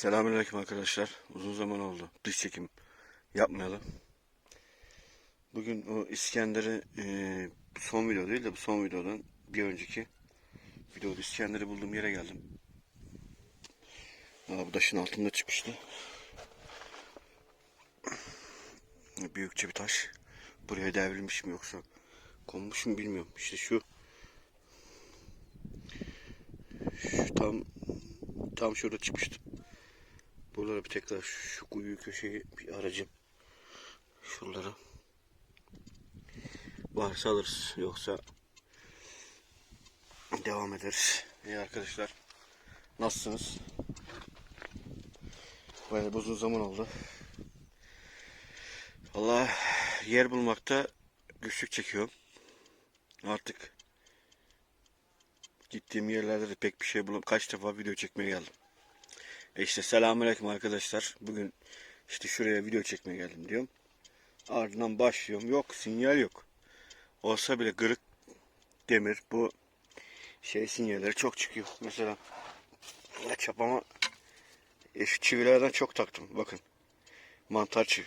Selamünaleyküm arkadaşlar. Uzun zaman oldu. Dış çekim yapmayalım. Bugün o İskender'i e, son video değil de bu son videodan bir önceki videoda İskender'i bulduğum yere geldim. Aa, bu taşın altında çıkmıştı. Büyükçe bir taş. Buraya devrilmiş mi yoksa konmuş mu bilmiyorum. İşte şu şu tam tam şurada çıkmıştı. Buralara bir tekrar şu kuyu köşeyi bir aracım. Şuralara. Varsa alırız. Yoksa devam ederiz. İyi arkadaşlar. Nasılsınız? Bayağı uzun zaman oldu. Allah yer bulmakta güçlük çekiyorum. Artık gittiğim yerlerde de pek bir şey bulam. Kaç defa video çekmeye geldim. E işte selamünaleyküm arkadaşlar. Bugün işte şuraya video çekmeye geldim diyorum. Ardından başlıyorum. Yok sinyal yok. Olsa bile kırık demir bu şey sinyalleri çok çıkıyor. Mesela ya çapama e, şu çivilerden çok taktım. Bakın. Mantar çivi.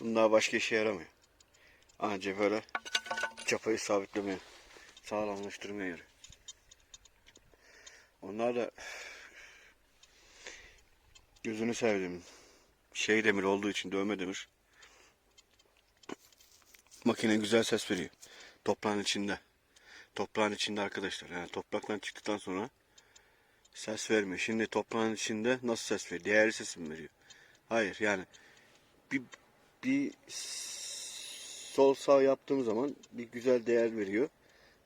Bunlar başka işe yaramıyor. Anca böyle çapayı sabitlemeye, sağlamlaştırmaya yarıyor. Onlar da gözünü sevdim. Şey demir olduğu için dövme demir. Makine güzel ses veriyor. Toprağın içinde. Toprağın içinde arkadaşlar. Yani topraktan çıktıktan sonra ses vermiyor. Şimdi toprağın içinde nasıl ses veriyor? Değerli ses mi veriyor? Hayır yani bir bir sol sağ yaptığım zaman bir güzel değer veriyor.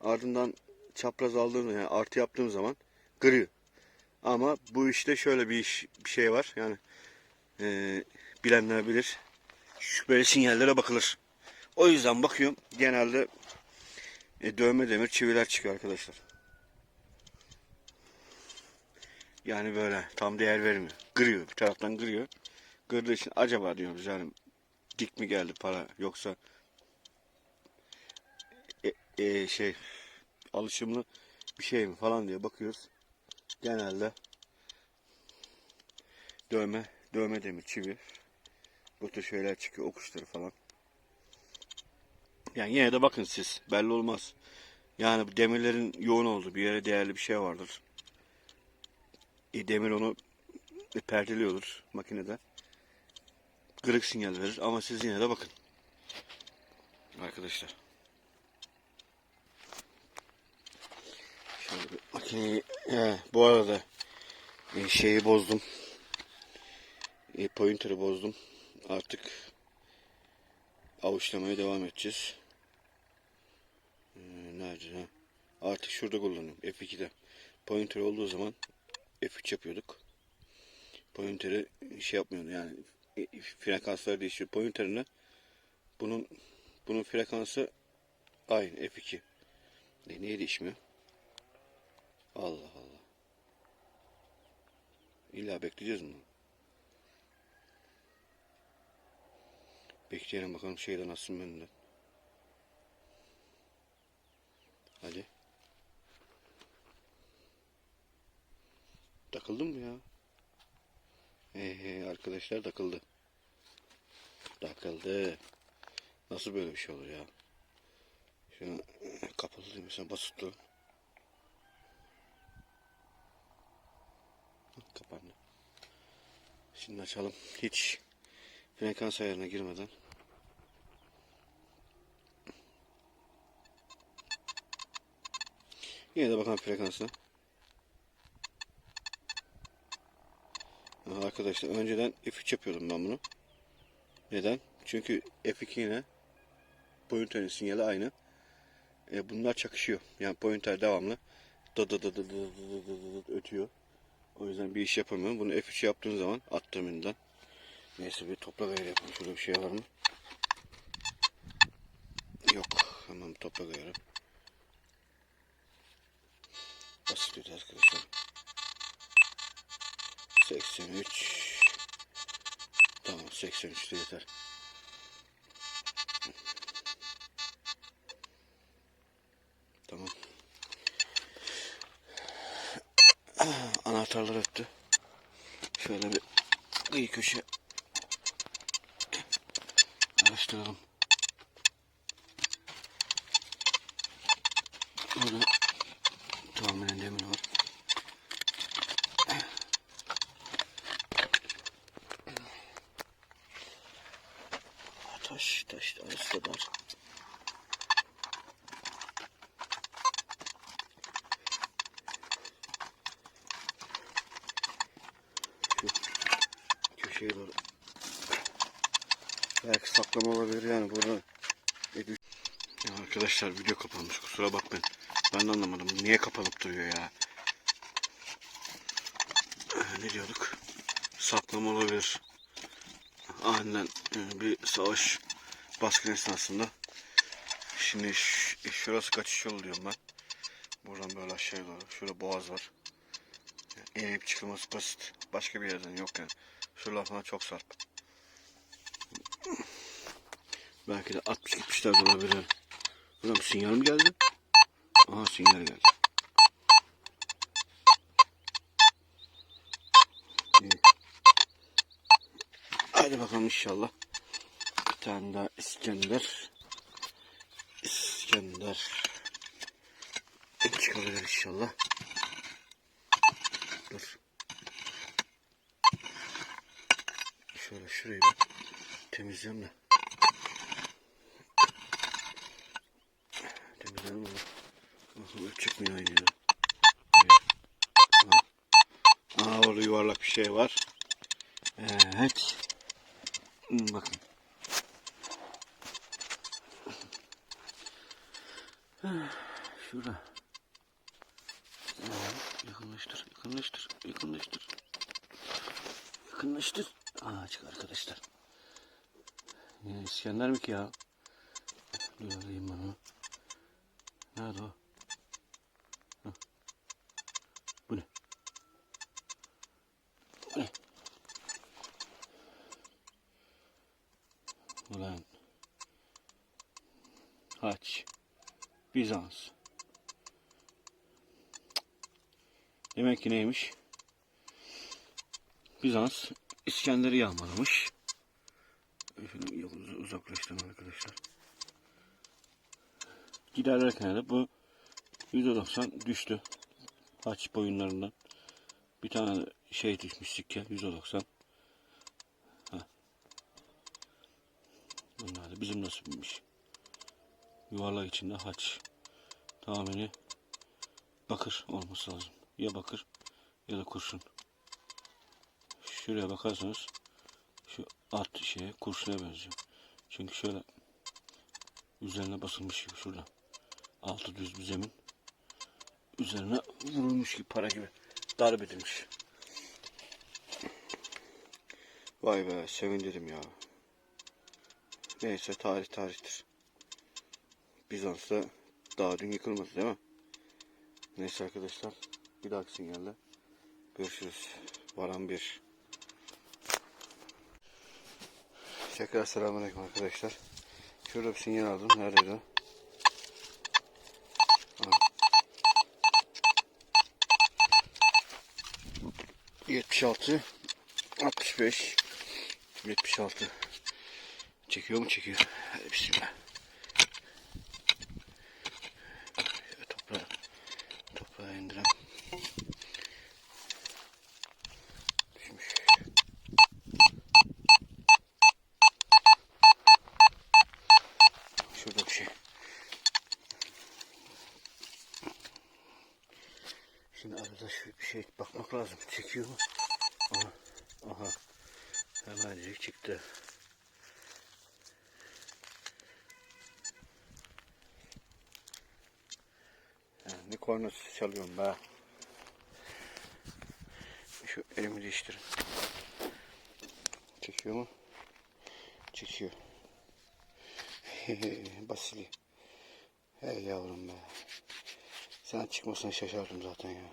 Ardından çapraz aldığım yani artı yaptığım zaman kırıyor. Ama bu işte şöyle bir iş bir şey var. Yani e, bilenler bilir. Şu böyle sinyallere bakılır. O yüzden bakıyorum genelde e, dövme demir çiviler çıkıyor arkadaşlar. Yani böyle tam değer vermiyor. Kırıyor bir taraftan kırıyor. Kırdığı için acaba diyoruz yani dik mi geldi para yoksa e, e, şey alışımlı bir şey mi falan diye bakıyoruz. Genelde dövme, dövme demir, çivi bu tür şeyler çıkıyor, okuşları falan. Yani yine de bakın siz, belli olmaz. Yani demirlerin yoğun olduğu bir yere değerli bir şey vardır. E, demir onu e, perdeliyordur makinede. Kırık sinyal verir ama siz yine de bakın. Arkadaşlar. Şöyle bir makineyi he, bu arada e, şeyi bozdum. E, pointer'ı bozdum. Artık avuçlamaya devam edeceğiz. E, nerede ha? Artık şurada kullanıyorum. F2'de. Pointer olduğu zaman F3 yapıyorduk. Pointer'ı şey yapmıyordu yani e, frekansları değişiyor. Pointer'ını bunun bunun frekansı aynı F2. E, niye değişmiyor? Allah Allah. İlla bekleyeceğiz mi? Bekleyelim bakalım şeyden atsın benden. Hadi. Takıldın mı ya? Ee, arkadaşlar takıldı. Takıldı. Nasıl böyle bir şey olur ya? Şunu kapalı değil mi? Sen basıp Kapandı. Şimdi açalım. Hiç frekans ayarına girmeden. Yine de bakalım frekansına. Arkadaşlar önceden F3 yapıyordum ben bunu. Neden? Çünkü F2 yine pointer'in sinyali aynı. E, bunlar çakışıyor. Yani pointer devamlı da da da da da da da da da ötüyor. O yüzden bir iş yapamıyorum. Bunu F3 yaptığım zaman attım elinden. Neyse bir toprak ayarı yapalım. Şurada bir şey var mı? Yok. Hemen toprak ayarı. Basit bir arkadaşlar. 83 Tamam 83 de yeter. Anahtarlar öttü. Şöyle bir kıyı köşe araştıralım. Burada tahminen demir var. Taş, taş, arası da dar. Şu köşeye doğru. Belki saklama olabilir yani burada. Bir düş- Ya arkadaşlar video kapanmış kusura bakmayın. Ben de anlamadım. Niye kapanıp duruyor ya? Ne diyorduk? Saklama olabilir. Aniden e, bir savaş baskın esnasında. Şimdi ş- şurası kaçış yolu diyorum ben. Buradan böyle aşağıya doğru. Şurada boğaz var. İnip çıkılması basit. Başka bir yerden yok yani. Şuralar falan çok sarp. Belki de 60-70'ler de olabilir. Bir sinyal mi geldi? Aha sinyal geldi. İyi. Hadi bakalım inşallah. Bir tane daha İskender. İskender. Çıkabilir inşallah. Dur. Şöyle şurayı bir temizleyeyim de. Onu. Nasıl çıkmıyor. Ha. Aa orada yuvarlak bir şey var. Evet. Bakın. Evet, yakınlaştır, yakınlaştır, yakınlaştır. Yakınlaştır. Aa çık arkadaşlar. Ya, İskender mi ki ya? Dur alayım ben onu. Nerede o? Hah. Bu ne? Bu ne? Ulan. Haç. Bizans. Demek ki neymiş? Bizans İskender'i yağmalamış. Şunu uzaklaştırın arkadaşlar. Giderlerken de bu %90 düştü. Haç boyunlarından. Bir tane şey düşmüş sikke %90. Ha. Bizim nasibimiz. Yuvarlak içinde haç. Tahmini bakır olması lazım. Ya bakır ya da kurşun. Şuraya bakarsanız şu alt şeye kurşuna benziyor. Çünkü şöyle üzerine basılmış gibi şurada. Altı düz bir zemin. Üzerine vurulmuş gibi para gibi darp edilmiş. Vay be sevindim ya. Neyse tarih tarihtir. Bizans'ta daha dün yıkılmadı değil mi? Neyse arkadaşlar bir dahaki sinyalde görüşürüz. Varan bir. Tekrar selamünaleyküm arkadaşlar. Şurada bir sinyal aldım. Neredeydi? o? Ha. 76 65 76 Çekiyor mu çekiyor. Hadi bismillah. Şöyle toprağa, toprağa indirem. Düşmüş. Şurada bir şey. Şimdi arada şu bir şey bakmak lazım. Çekiyor mu? Aha. Aha. Hemencik çıktı. Kornası çalıyorum be. Şu elimi değiştirin. Çekiyor mu? Çekiyor. Basili. Hey yavrum be. Sen çıkmasına şaşardım zaten ya.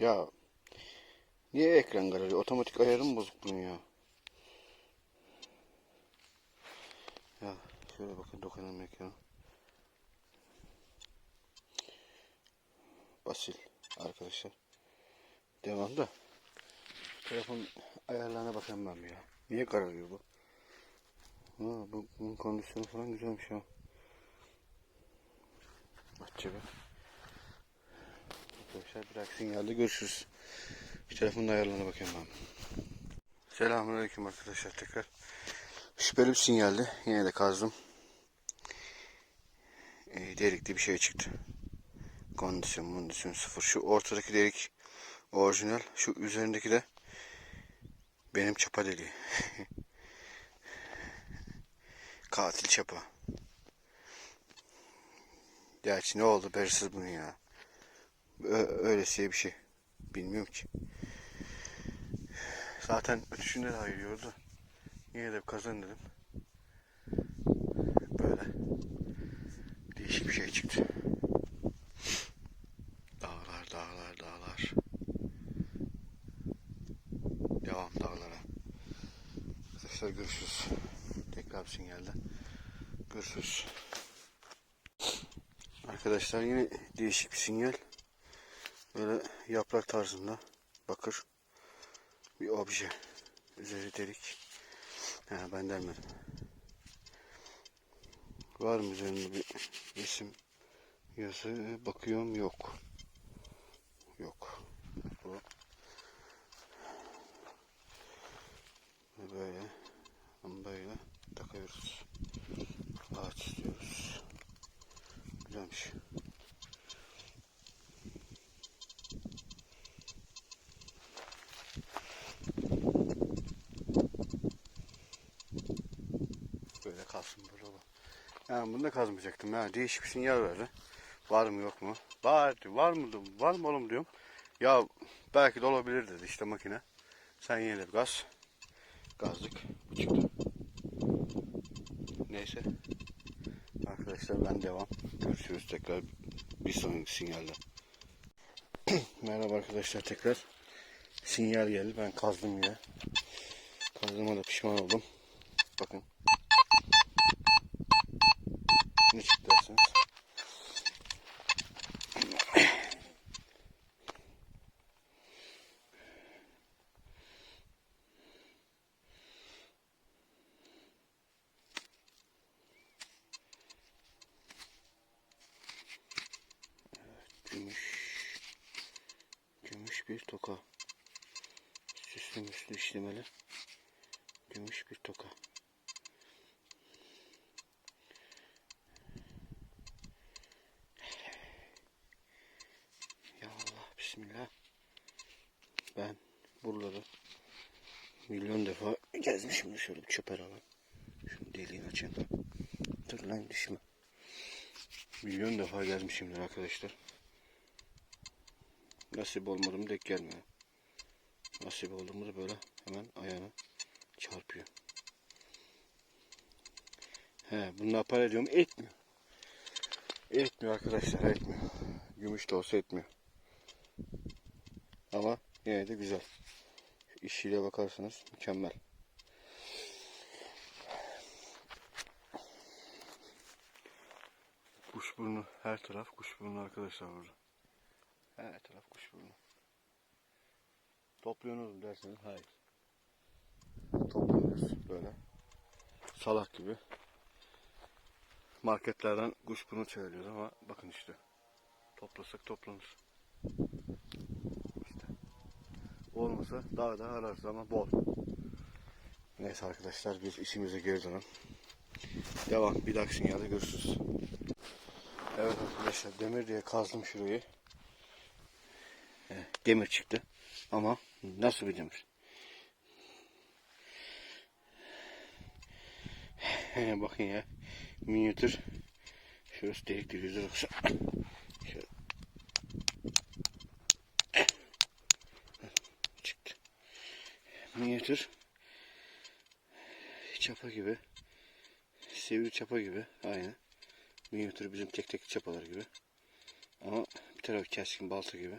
Ya niye ekran galeri? Otomatik ayarı mı bozuk bunun ya? Ya şöyle bakın dokunalım ekrana. basil arkadaşlar. Devam da. Telefon ayarlarına bakayım ben ya. Niye kararıyor bu? Ha, bu, bunun kondisyonu falan güzelmiş ha. Aç. Arkadaşlar bir dahaki sinyalde görüşürüz. Bir telefonun ayarlarına bakayım ben. Selamünaleyküm arkadaşlar tekrar. Şüpheli bir sinyaldi. Yine de kazdım. E, delikli bir şey çıktı. Kondisyon, kondisyon sıfır. Şu ortadaki delik orijinal. Şu üzerindeki de benim çapa deliği. Katil çapa. Gerçi ne oldu belirsiz bunun ya. Öylesiye bir şey. Bilmiyorum ki. Zaten ötüşünde de ayırıyordu. Yine de kazan dedim. Böyle değişik bir şey çıktı. Dağlar, dağlar, dağlar. Devam dağlara. Arkadaşlar görüşürüz. Tekrar bir sinyalde. Görüşürüz. Arkadaşlar yine değişik bir sinyal. Böyle yaprak tarzında bakır bir obje. Üzeri delik. Ha, ben delmedim. Var mı üzerinde bir resim yazı? Bakıyorum yok. Bu. Ve Böyle. Böyle takıyoruz. Ağaç istiyoruz. Güzelmiş. Böyle kalsın böyle olur. Yani bunu da kazmayacaktım. Ya değişik bir sinyal verdi. Var mı yok mu? Var. Var mı? Var mı oğlum diyorum. Ya belki de olabilir dedi işte makine. Sen yine gaz. Gazlık. Bu çıktı. Neyse. Arkadaşlar ben devam. Görüşürüz tekrar bir sonraki sinyalde. Merhaba arkadaşlar tekrar. Sinyal geldi. Ben kazdım yine. Kazdığıma da pişman oldum. Bakın. Ne çıktı dersiniz? Gümüş. Bir toka. Süslü müslü işlemeli. Gümüş bir toka. Ya Allah bismillah. Ben buraları milyon defa gezmişim. Şöyle bir çöper alalım. Şunu deliğini açayım. Dur lan düşme. Milyon defa gezmişimdir arkadaşlar. Nasip olmadım denk gelmiyor. Nasip olduğumda böyle hemen ayağına çarpıyor. He, bunu para ediyorum etmiyor. Etmiyor arkadaşlar etmiyor. Gümüş de olsa etmiyor. Ama yine de güzel. İşiyle bakarsanız mükemmel. Kuşburnu her taraf kuşburnu arkadaşlar burada. Her taraf kuşburnu. Topluyorsunuz mu derseniz hayır. Topluyoruz böyle. Salak gibi. Marketlerden kuşburnu çeviriyoruz ama bakın işte. Toplasak toplanır. İşte. Olmasa daha da ararız ama bol. Neyse arkadaşlar biz işimize geri dönelim. Devam. Bir dahaki sinyalde görüşürüz. Evet arkadaşlar demir diye kazdım şurayı. Demir çıktı. Ama nasıl bir demir? Bakın ya. Minyatür. Şurası delikli güzel olsa. Şöyle. Çıktı. Minyatür. Çapa gibi. Sivri çapa gibi. Aynı. Minyatür bizim tek tek çapalar gibi. Ama bir tarafı keskin balta gibi.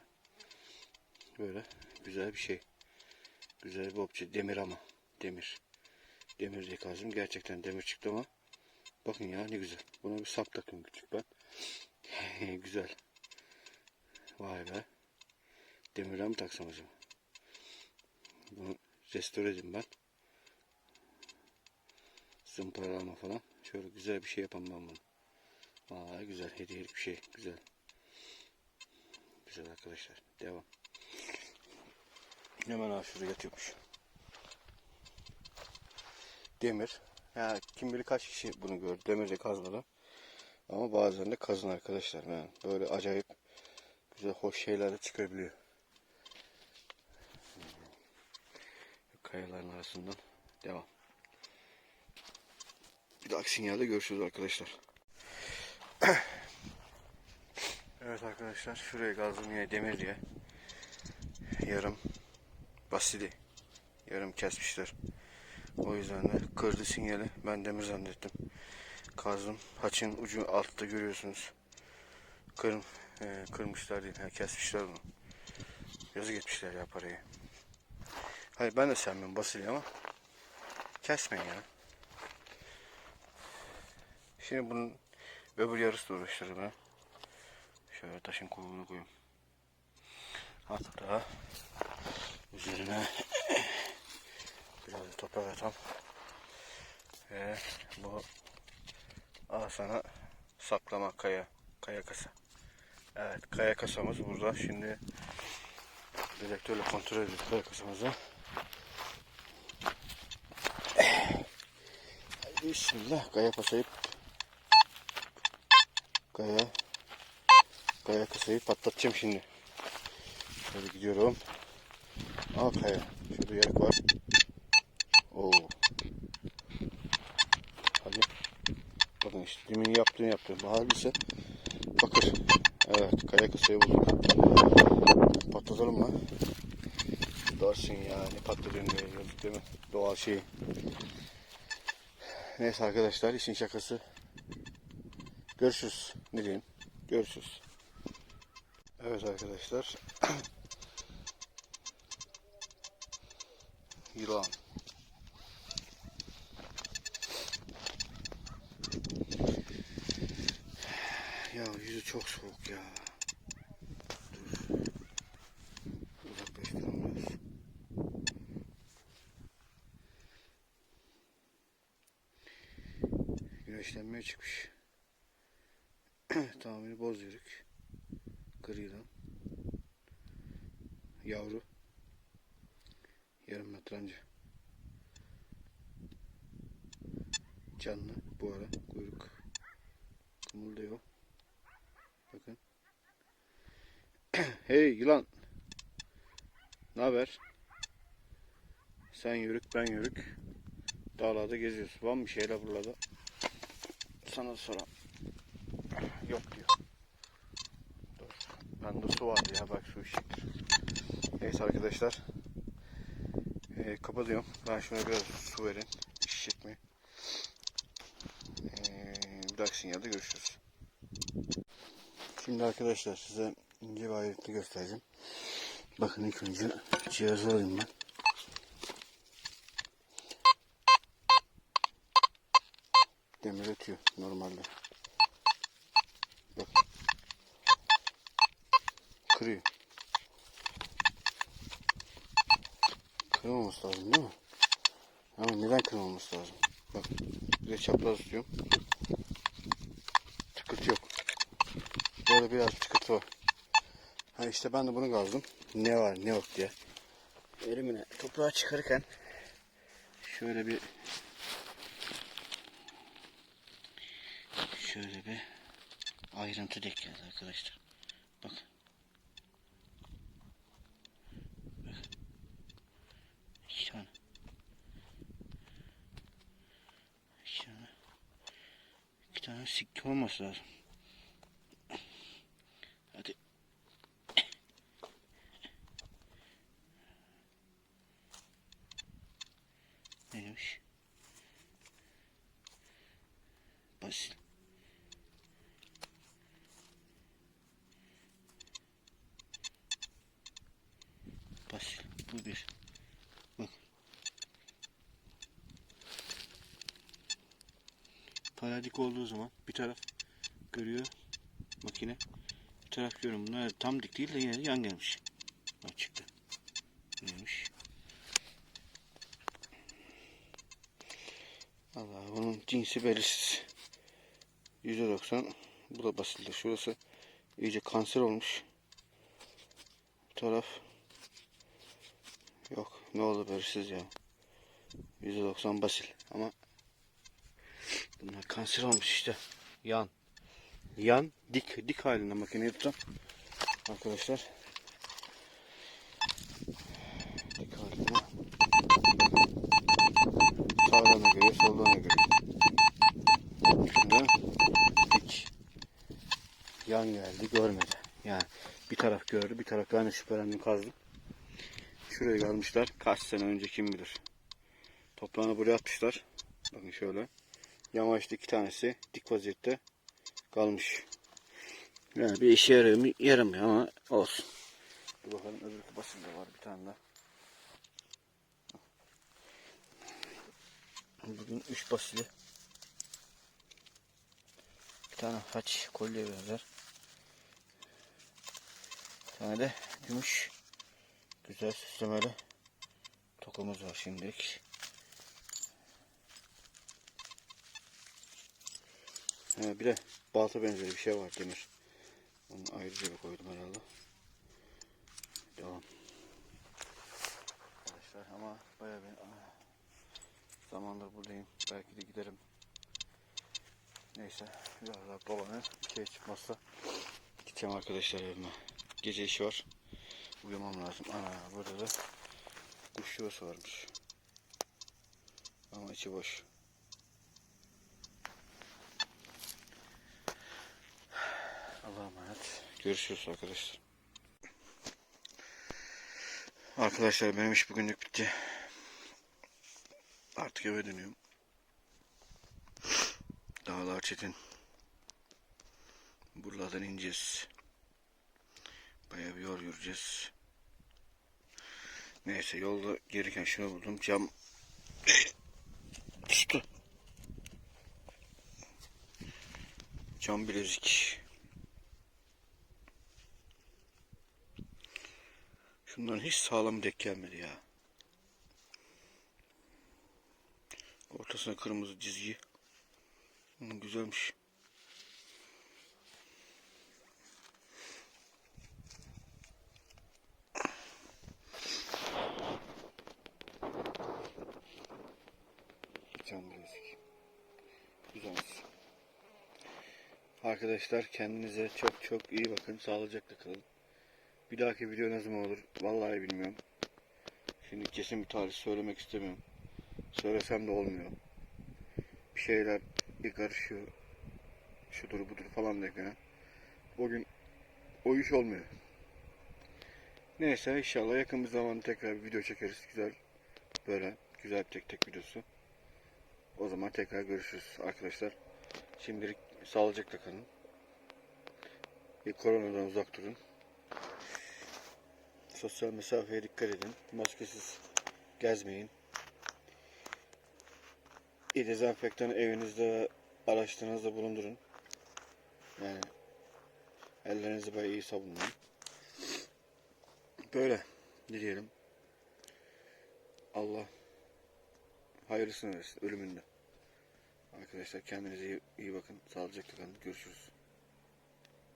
Böyle güzel bir şey. Güzel bir obje. Demir ama. Demir. Demir diye kazdım. Gerçekten demir çıktı ama. Bakın ya ne güzel. Buna bir sap takayım küçük ben. güzel. Vay be. Demirden mi taksam acaba? Bunu restore edeyim ben. Zımparalama falan. Şöyle güzel bir şey yapamam ben bunu. Vay güzel. Hediyelik bir şey. Güzel. Güzel arkadaşlar. Devam. Hemen şuraya yatıyormuş. Demir. Ya kim bilir kaç kişi bunu gördü. Demirle kazmadan. Ama bazen de kazın arkadaşlar. Yani böyle acayip güzel hoş şeyler de çıkabiliyor. Kayaların arasından devam. Bir dahaki sinyalde görüşürüz arkadaşlar. evet arkadaşlar şuraya kazdım yine demir diye. Yarım basili. Yarım kesmişler. O yüzden de kırdı sinyali. Ben demir zannettim. Kazdım. Haçın ucu altta görüyorsunuz. Kır, e, kırmışlar değil. Ha, kesmişler bunu. Yazık etmişler ya parayı. Hayır ben de sevmiyorum basili ama kesmeyin ya. Şimdi bunun öbür yarısı da uğraştırır bana. Şöyle taşın kulağını koyayım. Hatta üzerine biraz toprak atam. Ve bu al sana saklama kaya. Kaya kasa. Evet kaya kasamız burada. Şimdi direktörle kontrol ediyoruz kaya kasamızı. Bismillah kaya kasayı kaya kaya kasayı patlatacağım şimdi. Şöyle gidiyorum. Al kaya. Şurada yarık var. Oo. Hadi. Bakın işte demin yaptığını yaptım. Halbuki bakır. Evet kaya kasayı bulduk. Patlatalım mı? Dersin ya ne patladın diye yazık değil mi? Doğal şey. Neyse arkadaşlar işin şakası. Görüşürüz. Ne diyeyim? Görüşürüz. Evet arkadaşlar. Yılan. Ya yüzü çok soğuk ya. Dur. Güneşlenmeye çıkmış. Tahmini boz yürük. Gri. Yavru. Anca. Canlı bu ara kuyruk kımıldıyor. Bakın. hey yılan. Ne haber? Sen yürük ben yürük. Dağlarda geziyoruz. Var mı şeyler buralarda? Sana da soram. Yok diyor. Dur. Bende su vardı ya bak su içecektir. Neyse arkadaşlar. Ee, kapatıyorum. Ben şuna biraz su verin. İçecek mi? Ee, bir dahaki sinyalde görüşürüz. Şimdi arkadaşlar size ince bir ayrıntı göstereceğim. Bakın ilk önce cihazı alayım ben. Demir ötüyor normalde. Bak. Kırıyor. Kırmaması lazım değil mi? Ama neden kırmaması lazım? Bak. Bir çapraz tutuyorum. Tıkırt yok. Böyle biraz tıkırt var. Ha işte ben de bunu kazdım. Ne var ne yok diye. Elimine toprağı çıkarırken şöyle bir şöyle bir ayrıntı denk arkadaşlar. Bak. Bak. İki tane. İki tane. Sikki olması lazım. Hadi. Neymiş? Basit. Basit. Bu bir. Bak. Paradik olduğu zaman bir taraf görüyor makine. Bir taraf görüyorum. Bunlar tam dik değil de yine yan gelmiş. Bak çıktı. Neymiş? Allah bunun cinsi belirsiz. %90 bu da basildir. Şurası iyice kanser olmuş. Bu taraf yok. Ne oldu belirsiz ya. %90 basil ama kanser olmuş işte. Yan. Yan dik dik halinde makineyi tutan arkadaşlar. Dik halinde. Sağdan da görüyor, soldan da görüyor. Şimdi dik. Yan geldi, görmedi. Yani bir taraf gördü, bir taraf de şüphelendim kazdım. Şuraya gelmişler. Kaç sene önce kim bilir. Toprağını buraya atmışlar. Bakın şöyle. Yamaçta iki tanesi dik vaziyette kalmış. Yani bir işe yarıyor mu? Yaramıyor ama olsun. Dur bakalım öbür basında var bir tane daha. Bugün 3 basili. Bir tane haç kolye benzer. Bir tane de gümüş güzel süslemeli tokumuz var şimdilik. He, bir de balta benzeri bir şey var demir. Onu ayrıca bir koydum herhalde. Devam. Arkadaşlar ama bayağı bir ah, zamandır buradayım. Belki de giderim. Neyse biraz dolanır. Bir şey çıkmazsa gideceğim arkadaşlar evime. Gece işi var. Uyumam lazım. Ana burada da kuş yuvası varmış. Ama içi boş. Allah'a emanet. Görüşürüz arkadaşlar. Arkadaşlar benim iş bugünlük bitti. Artık eve dönüyorum. Dağlar çetin. Buralardan ineceğiz. Bayağı bir yol yürüyeceğiz. Neyse yolda gelirken şunu buldum. Cam düştü. Cam bilezik. Şundan hiç sağlam dek gelmedi ya. Ortasına kırmızı çizgi. Hmm, güzelmiş. Cam bilezik. Güzelmiş. Arkadaşlar kendinize çok çok iyi bakın. Sağlıcakla kalın. Bir dahaki video ne zaman olur? Vallahi bilmiyorum. Şimdi kesin bir tarih söylemek istemiyorum. Söylesem de olmuyor. Bir şeyler bir karışıyor. Şudur budur falan derken. Bugün o iş olmuyor. Neyse inşallah yakın bir zamanda tekrar bir video çekeriz. Güzel böyle güzel tek tek videosu. O zaman tekrar görüşürüz arkadaşlar. Şimdilik sağlıcakla kalın. Bir koronadan uzak durun. Sosyal mesafeye dikkat edin. Maskesiz gezmeyin. İyi dezenfektanı evinizde araçlarınızda bulundurun. Yani ellerinizi bayağı iyi sabunlayın. Böyle dileyelim. Allah hayırlısını versin ölümünde. Arkadaşlar kendinize iyi, iyi bakın. Sağlıcakla kalın. Görüşürüz.